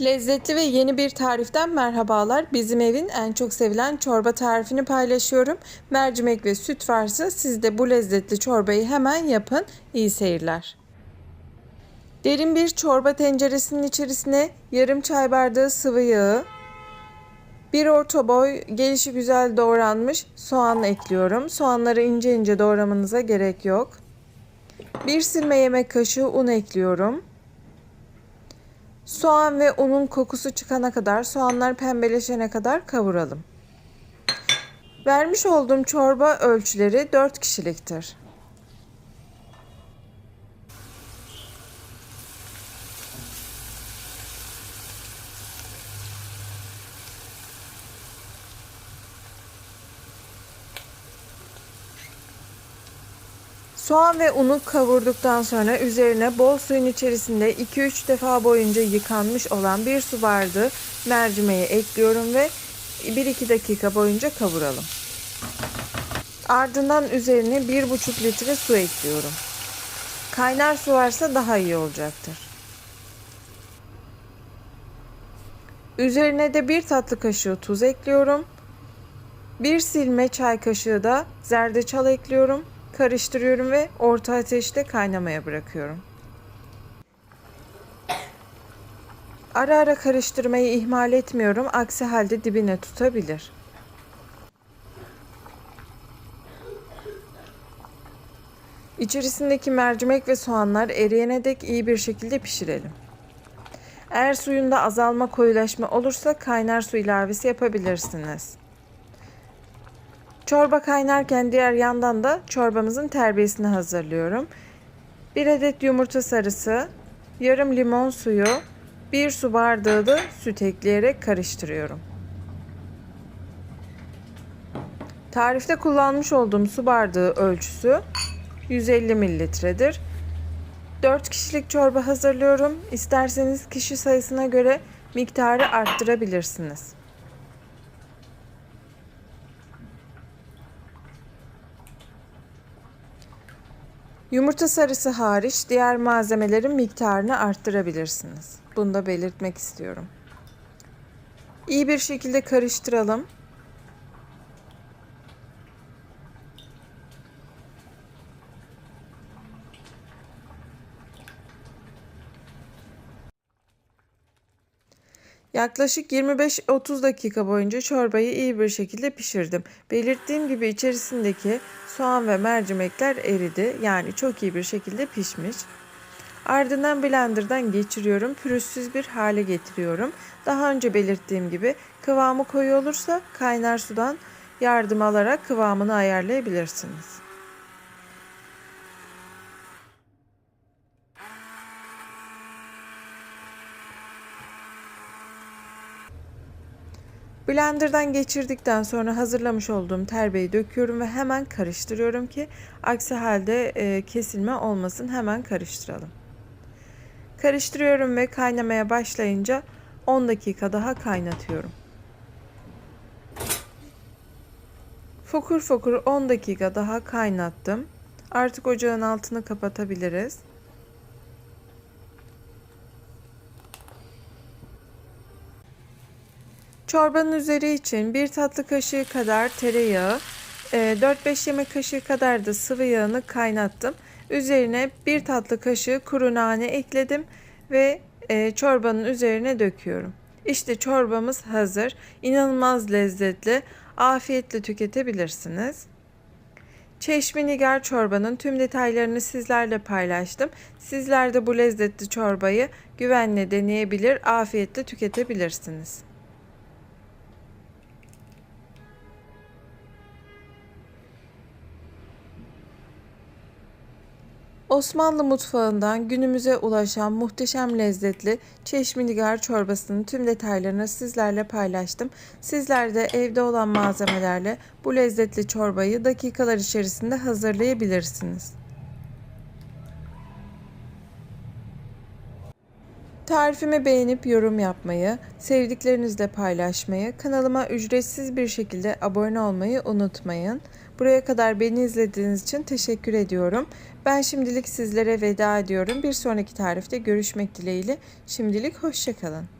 Lezzetli ve yeni bir tariften merhabalar. Bizim evin en çok sevilen çorba tarifini paylaşıyorum. Mercimek ve süt varsa siz de bu lezzetli çorbayı hemen yapın. İyi seyirler. Derin bir çorba tenceresinin içerisine yarım çay bardağı sıvı yağı, bir orta boy gelişi güzel doğranmış soğan ekliyorum. Soğanları ince ince doğramanıza gerek yok. Bir silme yemek kaşığı un ekliyorum. Soğan ve unun kokusu çıkana kadar, soğanlar pembeleşene kadar kavuralım. Vermiş olduğum çorba ölçüleri 4 kişiliktir. Soğan ve unu kavurduktan sonra üzerine bol suyun içerisinde 2-3 defa boyunca yıkanmış olan bir su bardağı mercimeği ekliyorum ve 1-2 dakika boyunca kavuralım. Ardından üzerine 1,5 litre su ekliyorum. Kaynar su varsa daha iyi olacaktır. Üzerine de bir tatlı kaşığı tuz ekliyorum. Bir silme çay kaşığı da zerdeçal ekliyorum karıştırıyorum ve orta ateşte kaynamaya bırakıyorum. Ara ara karıştırmayı ihmal etmiyorum. Aksi halde dibine tutabilir. İçerisindeki mercimek ve soğanlar eriyene dek iyi bir şekilde pişirelim. Eğer suyunda azalma koyulaşma olursa kaynar su ilavesi yapabilirsiniz. Çorba kaynarken diğer yandan da çorbamızın terbiyesini hazırlıyorum. Bir adet yumurta sarısı, yarım limon suyu, bir su bardağı da süt ekleyerek karıştırıyorum. Tarifte kullanmış olduğum su bardağı ölçüsü 150 mililitredir. 4 kişilik çorba hazırlıyorum. İsterseniz kişi sayısına göre miktarı arttırabilirsiniz. Yumurta sarısı hariç diğer malzemelerin miktarını arttırabilirsiniz. Bunu da belirtmek istiyorum. İyi bir şekilde karıştıralım. Yaklaşık 25-30 dakika boyunca çorbayı iyi bir şekilde pişirdim. Belirttiğim gibi içerisindeki soğan ve mercimekler eridi. Yani çok iyi bir şekilde pişmiş. Ardından blenderdan geçiriyorum. Pürüzsüz bir hale getiriyorum. Daha önce belirttiğim gibi kıvamı koyu olursa kaynar sudan yardım alarak kıvamını ayarlayabilirsiniz. Blender'dan geçirdikten sonra hazırlamış olduğum terbeyi döküyorum ve hemen karıştırıyorum ki aksi halde e, kesilme olmasın. Hemen karıştıralım. Karıştırıyorum ve kaynamaya başlayınca 10 dakika daha kaynatıyorum. Fokur fokur 10 dakika daha kaynattım. Artık ocağın altını kapatabiliriz. Çorbanın üzeri için bir tatlı kaşığı kadar tereyağı, 4-5 e, yemek kaşığı kadar da sıvı yağını kaynattım. Üzerine bir tatlı kaşığı kuru nane ekledim ve e, çorbanın üzerine döküyorum. İşte çorbamız hazır. İnanılmaz lezzetli. Afiyetle tüketebilirsiniz. Çeşme Nigar çorbanın tüm detaylarını sizlerle paylaştım. Sizler de bu lezzetli çorbayı güvenle deneyebilir, afiyetle tüketebilirsiniz. Osmanlı mutfağından günümüze ulaşan muhteşem lezzetli çeşminigar çorbasının tüm detaylarını sizlerle paylaştım. Sizler de evde olan malzemelerle bu lezzetli çorbayı dakikalar içerisinde hazırlayabilirsiniz. Tarifimi beğenip yorum yapmayı, sevdiklerinizle paylaşmayı, kanalıma ücretsiz bir şekilde abone olmayı unutmayın. Buraya kadar beni izlediğiniz için teşekkür ediyorum. Ben şimdilik sizlere veda ediyorum. Bir sonraki tarifte görüşmek dileğiyle. Şimdilik hoşçakalın.